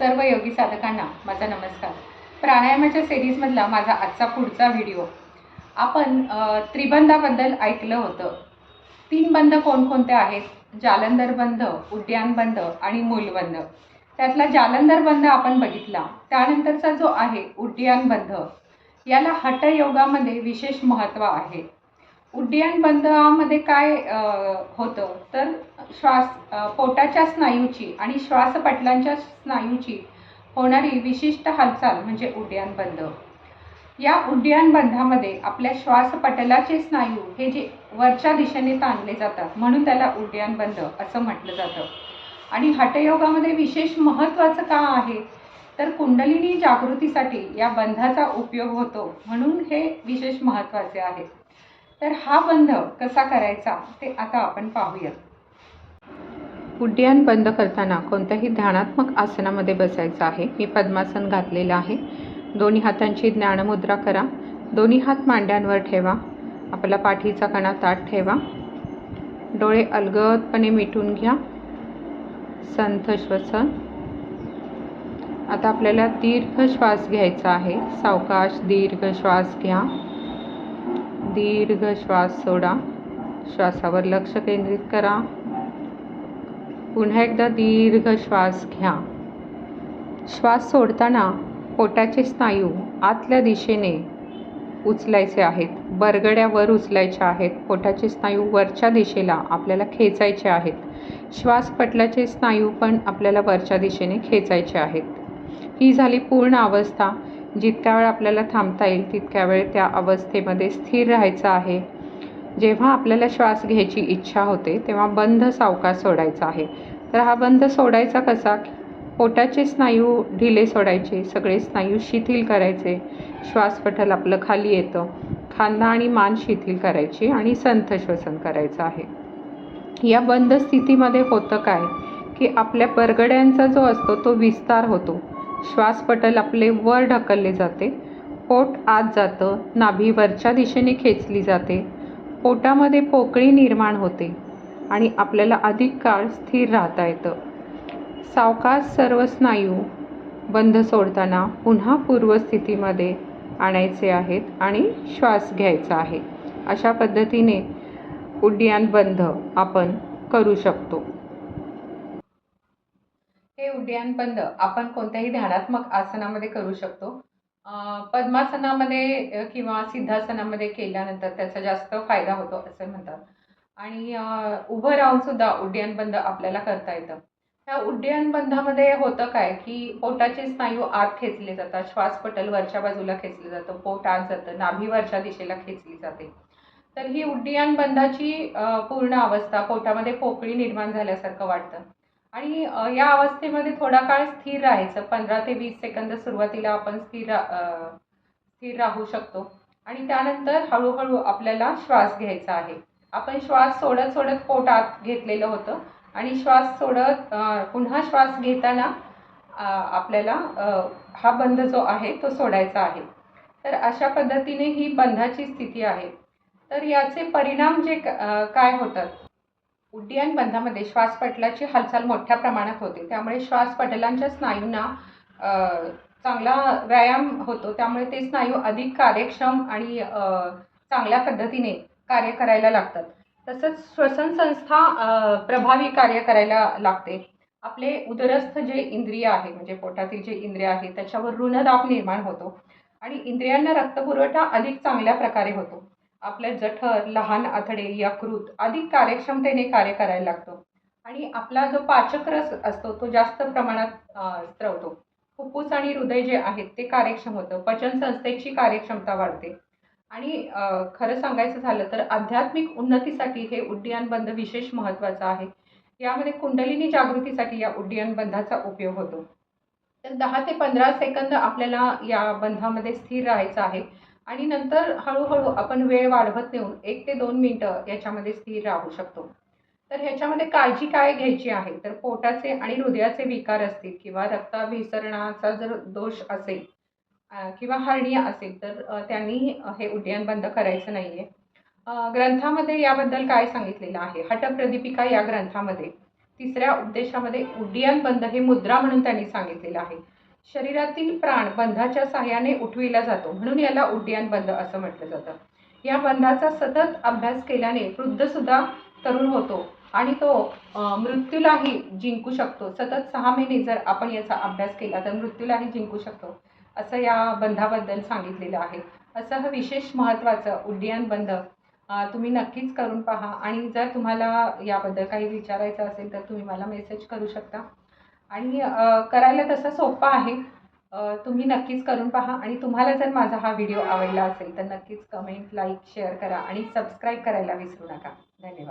सर्व योगी साधकांना माझा नमस्कार. प्राणायामाच्या सिरीजमधला माझा आजचा पुढचा व्हिडिओ आपण त्रिबंधाबद्दल ऐकलं होतं. तीन बंध कोणकोणते आहेत? जालंधर बंध उड्डाण आणि मूलबंध त्यातला जालंधर बंध आपण बघितला. त्यानंतरचा जो आहे उड्डाण याला हठयोगामध्ये विशेष महत्त्व आहे. उड्डयन बंधामध्ये काय होतं? तर श्वास पोटाच्या स्नायूची आणि श्वासपटलांच्या स्नायूची होणारी विशिष्ट हालचाल म्हणजे उड्डयन बंध. या उड्डयन बंधामध्ये आपल्या श्वासपटलाचे स्नायू हे जे वरच्या दिशेने ताणले जातात म्हणून त्याला उड्डयन बंध असं म्हटलं जातं. आणि हटयोगामध्ये विशेष महत्त्वाचं का आहे? तर कुंडलिनी जागृतीसाठी या बंधाचा उपयोग होतो म्हणून हे विशेष महत्त्वाचे आहे. तर हा बंध कसा करायचा ते आता आपण पाहूयात. उड्डाण बंद करताना कोणत्याही ध्यानात्मक आसनामध्ये बसायचं आहे. मी पद्मासन घातलेलं आहे. दोन्ही हातांची ज्ञानमुद्रा करा. दोन्ही हात मांड्यांवर ठेवा. आपला पाठीचा कणा ताट ठेवा. डोळे अलगदपणे मिटून घ्या. संथ श्वसन. आता आपल्याला दीर्घ श्वास घ्यायचा आहे. सावकाश दीर्घ श्वास घ्या. दीर्घ श्वास सोडा. श्वासावर लक्ष केंद्रित करा. पुन्हा एकदा दीर्घ श्वास घ्या. श्वास सोडताना पोटाचे स्नायू आतल्या दिशेने उचलायचे आहेत. बरगड्यावर उचलायच्या आहेत. पोटाचे स्नायू वरच्या दिशेला आपल्याला खेचायचे आहेत. श्वास पटल्याचे स्नायू पण आपल्याला वरच्या दिशेने खेचायचे आहेत. ही झाली पूर्ण अवस्था. जितक्या वेळ आपल्याला थांबता येईल तितक्या वेळ त्या अवस्थेमध्ये स्थिर राहायचं आहे. जेव्हा आपल्याला श्वास घ्यायची इच्छा होते तेव्हा बंध सावकाश सोडायचा आहे. तर हा बंध सोडायचा कसा? पोटाचे स्नायू ढिले सोडायचे सगळे स्नायू शिथिल करायचे. श्वासपटल आपलं खाली येतं. खांदा आणि मान शिथिल करायची आणि संथ श्वसन करायचं आहे. या बंद स्थितीमध्ये होतं काय? की आपल्या परगड्यांचा जो असतो तो विस्तार होतो. श्वासपटल आपले वर ढकलले जाते. पोट आत जातं. नाभी वरच्या दिशेने खेचली जाते. पोटामध्ये पोकळी निर्माण होते आणि आपल्याला अधिक काळ स्थिर राहता येतं. सावकाश सर्व स्नायू बंध सोडताना पुन्हा पूर्वस्थितीमध्ये आणायचे आहेत आणि श्वास घ्यायचा आहे. अशा पद्धतीने उड्डाण बंध आपण करू शकतो. हे उड्डाण बंद आपण कोणत्याही ध्यानात्मक आसनामध्ये करू शकतो. पद्मासनामध्ये किंवा सिद्धासनामध्ये केल्यानंतर त्याचा जास्त फायदा होतो असं म्हणतात. आणि उभं राहून सुद्धा उड्डाण बंद आपल्याला करता येतं. त्या उड्डाण बंधामध्ये होतं काय की पोटाचे स्नायू आत खेचले जातात श्वासपटल वरच्या बाजूला खेचलं जातं पोट आत जातं नाभी वरच्या दिशेला खेचली जाते. तर ही उड्डाण बंधाची पूर्ण अवस्था पोटामध्ये पोकळी निर्माण झाल्यासारखं वाटतं. आणि या अवस्थेमध्ये थोडा काळ स्थिर राहायचं. पंधरा ते वीस सेकंद सुरुवातीला आपण स्थिर रा- स्थिर राहू शकतो. आणि त्यानंतर हळूहळू आपल्याला श्वास घ्यायचा आहे. आपण श्वास सोडत सोडत पोटात घेतलेलं होतं. आणि श्वास सोडत पुन्हा श्वास घेताना आपल्याला हा बंध जो आहे तो सोडायचा आहे. तर अशा पद्धतीने ही बंधाची स्थिती आहे. तर याचे परिणाम जे क- काय होतात? उड्डाण बंधामध्ये श्वासपटलाची हालचाल मोठ्या प्रमाणात होते. त्यामुळे श्वासपटलांच्या स्नायूंना चांगला व्यायाम होतो. त्यामुळे ते स्नायू अधिक कार्यक्षम आणि चांगल्या पद्धतीने कार्य करायला लागतात. तसंच श्वसन संस्था प्रभावी कार्य करायला लागते. आपले उदरस्थ जे इंद्रिय आहे म्हणजे पोटातील जे इंद्रिय आहे त्याच्यावर ऋणदाब निर्माण होतो. आणि इंद्रियांना रक्तपुरवठा अधिक चांगल्या प्रकारे होतो. आपल्या जठर लहान आथडे यकृत अधिक कार्यक्षमतेने कार्य करायला लागतो. आणि आपला जो पाचक रस असतो तो जास्त प्रमाणात स्त्रवतो फुफ्फुस आणि हृदय जे आहेत ते कार्यक्षम होतं. पचन संस्थेची कार्यक्षमता वाढते. आणि खरं सांगायचं झालं तर आध्यात्मिक उन्नतीसाठी हे उड्डाण बंध विशेष महत्त्वाचं आहे. यामध्ये कुंडलिनी जागृतीसाठी या उड्डाण बंधाचा उपयोग होतो. तर दहा ते पंधरा सेकंद आपल्याला या बंधामध्ये स्थिर राहायचं आहे. आणि नंतर हळूहळू आपण वेळ वाढवत नेऊन एक ते दोन मिनटं याच्यामध्ये स्थिर राहू शकतो. तर ह्याच्यामध्ये काळजी काय घ्यायची आहे? तर पोटाचे आणि हृदयाचे विकार असतील किंवा रक्ताभिसरणाचा जर दोष असेल किंवा हर्निया असेल तर त्यांनी हे उड्डाण बंद करायचं नाही आहे ग्रंथामध्ये याबद्दल काय सांगितलेलं आहे? हटप्रदीपिका या ग्रंथामध्ये तिसऱ्या उपदेशामध्ये उड्डयन बंद हे मुद्रा म्हणून त्यांनी सांगितलेलं आहे. शरीरातील प्राण बंधाच्या सहाय्याने उठविला जातो. म्हणून याला उड्डियन बंध असं म्हटलं जातं. या बंधाचा सतत अभ्यास केल्याने वृद्धसुद्धा तरुण होतो आणि तो मृत्यूलाही जिंकू शकतो. सतत सहा महिने जर आपण याचा अभ्यास केला तर मृत्यूलाही जिंकू शकतो असं या बंधाबद्दल सांगितलेलं आहे. असं हा विशेष महत्त्वाचं उड्डियन बंध तुम्ही नक्कीच करून पहा. आणि जर तुम्हाला याबद्दल काही विचारायचं असेल तर तुम्ही मला मेसेज करू शकता. आणि करायला तसं सोपं आहे. तुम्ही नक्कीच करून पहा आणि तुम्हाला जर माझा हा व्हिडिओ आवडला असेल तर नक्कीच कमेंट लाईक शेअर करा आणि सबस्क्राईब करायला विसरू नका. धन्यवाद.